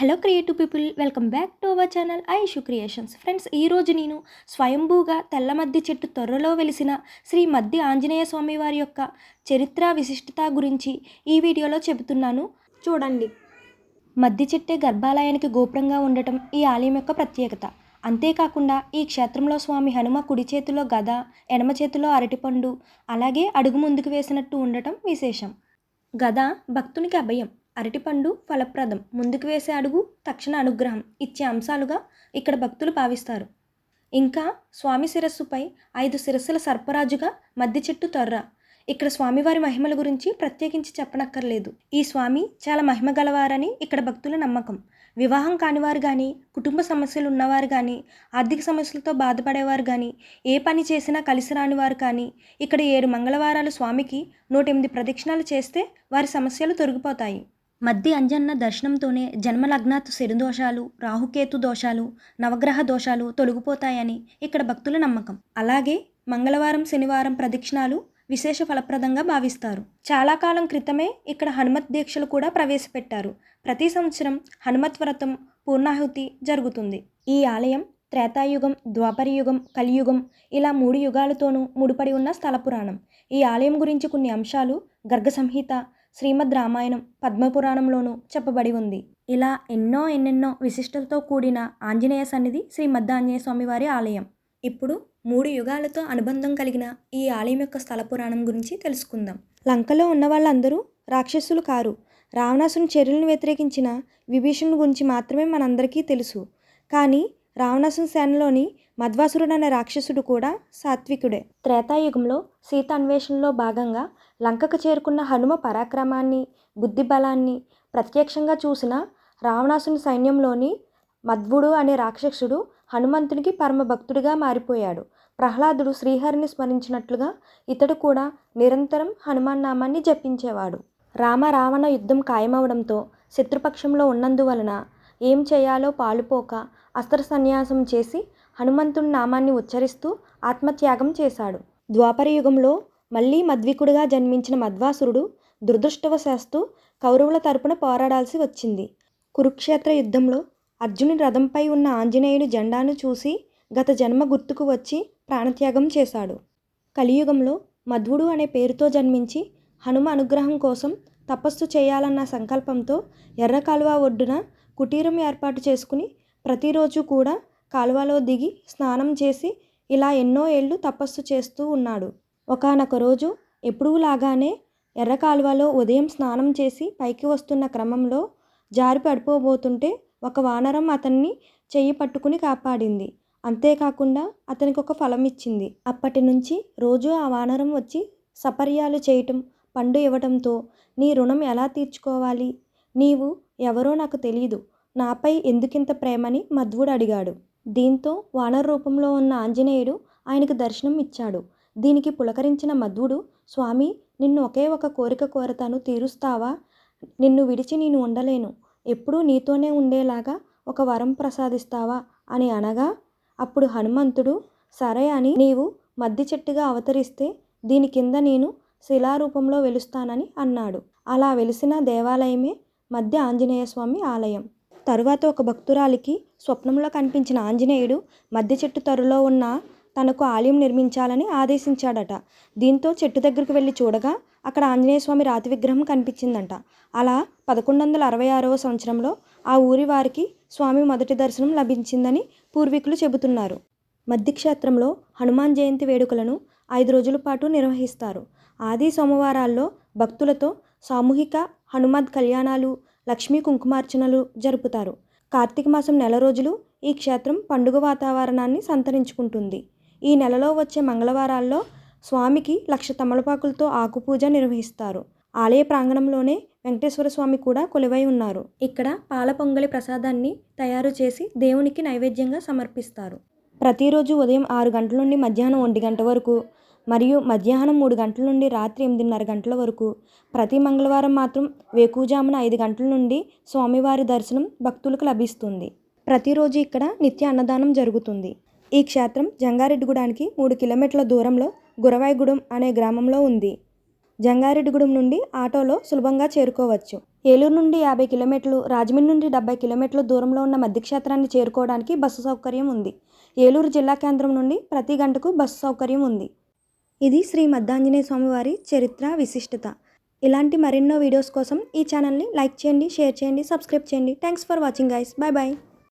Hello creative people welcome back to our channel Aishu creations friends ఈరోజు నేను స్వయంభూగా తెల్లమద్ది చెట్టు త్వరలో వెలిసిన శ్రీ మద్ది ఆంజనేయ స్వామి వారి యొక్క చరిత్ర విశిష్టత గురించి ఈ వీడియోలో చెబుతున్నాను. చూడండి. మద్ది చెట్టే గర్భాలయానికి గోపురంగా ఉండటం ఈ ఆలయం యొక్క ప్రత్యేకత. అంతేకాకుండా ఈ క్షేత్రంలో స్వామి హనుమ కుడి చేతిలో గద ఎడమ చేతిలో అరటిపండు అలాగే అడుగు ముందుకు వేసినట్టు ఉండటం విశేషం. గద భక్తునికి అభయం. అరటిపండు ఫలప్రదం. ముందుకు వేసే అడుగు తక్షణ అనుగ్రహం. ఇచ్చే అంశాలుగా ఇక్కడ భక్తులు భావిస్తారు. ఇంకా స్వామి శిరస్సుపై ఐదు శిరస్సుల సర్పరాజుగా మద్ది చెట్టు తొర్ర ఇక్కడ స్వామివారి మహిమల గురించి ప్రత్యేకించి చెప్పనక్కర్లేదు. ఈ స్వామి చాలా మహిమ గలవారని ఇక్కడ భక్తుల నమ్మకం. వివాహం కానివారు కానీ కుటుంబ సమస్యలు ఉన్నవారు కానీ ఆర్థిక సమస్యలతో బాధపడేవారు కానీ ఏ పని చేసినా కలిసి రానివారు కానీ ఇక్కడ ఏడు మంగళవారాలు స్వామికి నూట ఎనిమిది ప్రదక్షిణాలు చేస్తే వారి సమస్యలు తొలగిపోతాయి మద్ది అంజన్న దర్శనంతోనే జన్మలగ్నాత్ శని దోషాలు రాహుకేతు దోషాలు నవగ్రహ దోషాలు తొలగిపోతాయని ఇక్కడ భక్తుల నమ్మకం. అలాగే మంగళవారం శనివారం ప్రదక్షిణాలు విశేష ఫలప్రదంగా భావిస్తారు. చాలా కాలం క్రితమే ఇక్కడ హనుమత్ దీక్షలు కూడా ప్రవేశపెట్టారు. ప్రతి సంవత్సరం హనుమత్ వ్రతం పూర్ణాహుతి జరుగుతుంది. ఈ ఆలయం త్రేతాయుగం ద్వాపరయుగం కలియుగం ఇలా మూడు యుగాలతోనూ ముడిపడి ఉన్న స్థల పురాణం. ఈ ఆలయం గురించి కొన్ని అంశాలు గర్గ సంహిత శ్రీమద్ రామాయణం పద్మపురాణంలోనూ చెప్పబడి ఉంది. ఇలా ఎన్నో ఎన్నెన్నో విశిష్టతతో కూడిన ఆంజనేయ సన్నిధి శ్రీ మద్ద ఆంజనేయ స్వామి వారి ఆలయం. ఇప్పుడు మూడు యుగాలతో అనుబంధం కలిగిన ఈ ఆలయం యొక్క స్థల పురాణం గురించి తెలుసుకుందాం. లంకలో ఉన్న వాళ్ళందరూ రాక్షసులు కారు. రావణాసుని చర్యలను వ్యతిరేకించిన విభీషణుని గురించి మాత్రమే మనందరికీ తెలుసు. కానీ రావణాసుని సేనలోని మధ్వాసురుడు అనే రాక్షసుడు కూడా సాత్వికుడే. త్రేతాయుగంలో సీత అన్వేషణలో భాగంగా లంకకు చేరుకున్న హనుమ పరాక్రమాన్ని బుద్ధి బలాన్ని ప్రత్యక్షంగా చూసిన రావణాసుని సైన్యంలోని మధ్వుడు అనే రాక్షసుడు హనుమంతునికి పరమభక్తుడిగా మారిపోయాడు. ప్రహ్లాదుడు శ్రీహరిని స్మరించినట్లుగా ఇతడు కూడా నిరంతరం హనుమాన్ నామాన్ని జపించేవాడు. రామ రావణ యుద్ధం ఖాయమవడంతో శత్రుపక్షంలో ఉన్నందువలన ఏం చేయాలో పాలుపోక అస్త్ర సన్యాసం చేసి హనుమంతుని నామాన్ని ఉచ్చరిస్తూ ఆత్మత్యాగం చేశాడు. ద్వాపర యుగంలో మళ్ళీ మద్వికుడిగా జన్మించిన మధ్వాసురుడు దురదృష్టవశాస్తు కౌరవుల తరపున పోరాడాల్సి వచ్చింది. కురుక్షేత్ర యుద్ధంలో అర్జుని రథంపై ఉన్న ఆంజనేయుడి జెండాను చూసి గత జన్మ గుర్తుకు వచ్చి ప్రాణత్యాగం చేశాడు. కలియుగంలో మధ్వుడు అనే పేరుతో జన్మించి హనుమ అనుగ్రహం కోసం తపస్సు చేయాలన్న సంకల్పంతో ఎర్రకాలువ ఒడ్డున కుటీరం ఏర్పాటు చేసుకుని ప్రతిరోజు కూడా కాలువలో దిగి స్నానం చేసి ఇలా ఎన్నో ఏళ్ళు తపస్సు చేస్తూ ఉన్నాడు. ఒకనొక రోజు ఎప్పుడూ లాగానే ఎర్ర కాలువలో ఉదయం స్నానం చేసి పైకి వస్తున్న క్రమంలో జారి పడిపోబోతుంటే ఒక వానరం అతన్ని చెయ్యి పట్టుకుని కాపాడింది. అంతేకాకుండా అతనికి ఒక ఫలం ఇచ్చింది. అప్పటి నుంచి రోజు ఆ వానరం వచ్చి సపర్యాలు చేయటం పండు ఇవ్వటంతో నీ రుణం ఎలా తీర్చుకోవాలి? నీవు ఎవరో నాకు తెలియదు నాపై ఎందుకింత ప్రేమని మధ్వుడు అడిగాడు. దీంతో వానర రూపంలో ఉన్న ఆంజనేయుడు ఆయనకు దర్శనం ఇచ్చాడు. దీనికి పులకరించిన మధ్వుడు స్వామి నిన్ను ఒకే ఒక కోరిక కోరతాను తీరుస్తావా? నిన్ను విడిచి నేను ఉండలేను. ఎప్పుడూ నీతోనే ఉండేలాగా ఒక వరం ప్రసాదిస్తావా? అని అనగా అప్పుడు హనుమంతుడు సరే అని నీవు మద్ది చెట్టుగా అవతరిస్తే దీని కింద నేను శిలారూపంలో వెలుస్తానని అన్నాడు. అలా వెలిసిన దేవాలయమే మధ్య ఆంజనేయ స్వామి ఆలయం. తరువాత ఒక భక్తురాలికి స్వప్నంలో కనిపించిన ఆంజనేయుడు మధ్య చెట్టు తరులో ఉన్న తనకు ఆలయం నిర్మించాలని ఆదేశించాడట. దీంతో చెట్టు దగ్గరకు వెళ్ళి చూడగా అక్కడ ఆంజనేయ స్వామి రాతి విగ్రహం కనిపించిందంట. అలా పదకొండు వందల అరవై ఆరవ సంవత్సరంలో ఆ ఊరి వారికి స్వామి మొదటి దర్శనం లభించిందని పూర్వీకులు చెబుతున్నారు. మద్ది క్షేత్రంలో హనుమాన్ జయంతి వేడుకలను ఐదు రోజుల పాటు నిర్వహిస్తారు. ఆది సోమవారాల్లో భక్తులతో సామూహిక హనుమద్ కళ్యాణాలు లక్ష్మీ కుంకుమార్చనలు జరుపుతారు. కార్తీక మాసం నెల రోజులు ఈ క్షేత్రం పండుగ వాతావరణాన్ని సంతరించుకుంటుంది. ఈ నెలలో వచ్చే మంగళవారాల్లో స్వామికి లక్ష తమలపాకులతో ఆకుపూజ నిర్వహిస్తారు. ఆలయ ప్రాంగణంలోనే వెంకటేశ్వర స్వామి కూడా కొలువై ఉన్నారు. ఇక్కడ పాల పొంగలి ప్రసాదాన్ని తయారు చేసి దేవునికి నైవేద్యంగా సమర్పిస్తారు. ప్రతిరోజు ఉదయం ఆరు గంటల నుండి మధ్యాహ్నం ఒంటి గంట వరకు మరియు మధ్యాహ్నం మూడు గంటల నుండి రాత్రి ఎనిమిదిన్నర గంటల వరకు. ప్రతి మంగళవారం మాత్రం వేకుజామున ఐదు గంటల నుండి స్వామివారి దర్శనం భక్తులకు లభిస్తుంది. ప్రతిరోజు ఇక్కడ నిత్య అన్నదానం జరుగుతుంది. ఈ క్షేత్రం జంగారెడ్డిగూడానికి మూడు కిలోమీటర్ల దూరంలో గురవాయిగూడెం అనే గ్రామంలో ఉంది. జంగారెడ్డిగూడెం నుండి ఆటోలో సులభంగా చేరుకోవచ్చు. ఏలూరు నుండి యాభై కిలోమీటర్లు రాజమండ్రి నుండి డెబ్బై కిలోమీటర్ల దూరంలో ఉన్న మధ్య క్షేత్రాన్ని చేరుకోవడానికి బస్సు సౌకర్యం ఉంది. ఏలూరు జిల్లా కేంద్రం నుండి ప్రతి గంటకు బస్సు సౌకర్యం ఉంది. ఇది శ్రీ మద్దాంజనేయ స్వామివారి చరిత్ర విశిష్టత. ఇలాంటి మరెన్నో వీడియోస్ కోసం ఈ ఛానల్ని లైక్ చేయండి షేర్ చేయండి సబ్స్క్రైబ్ చేయండి. Thanks for watching guys bye bye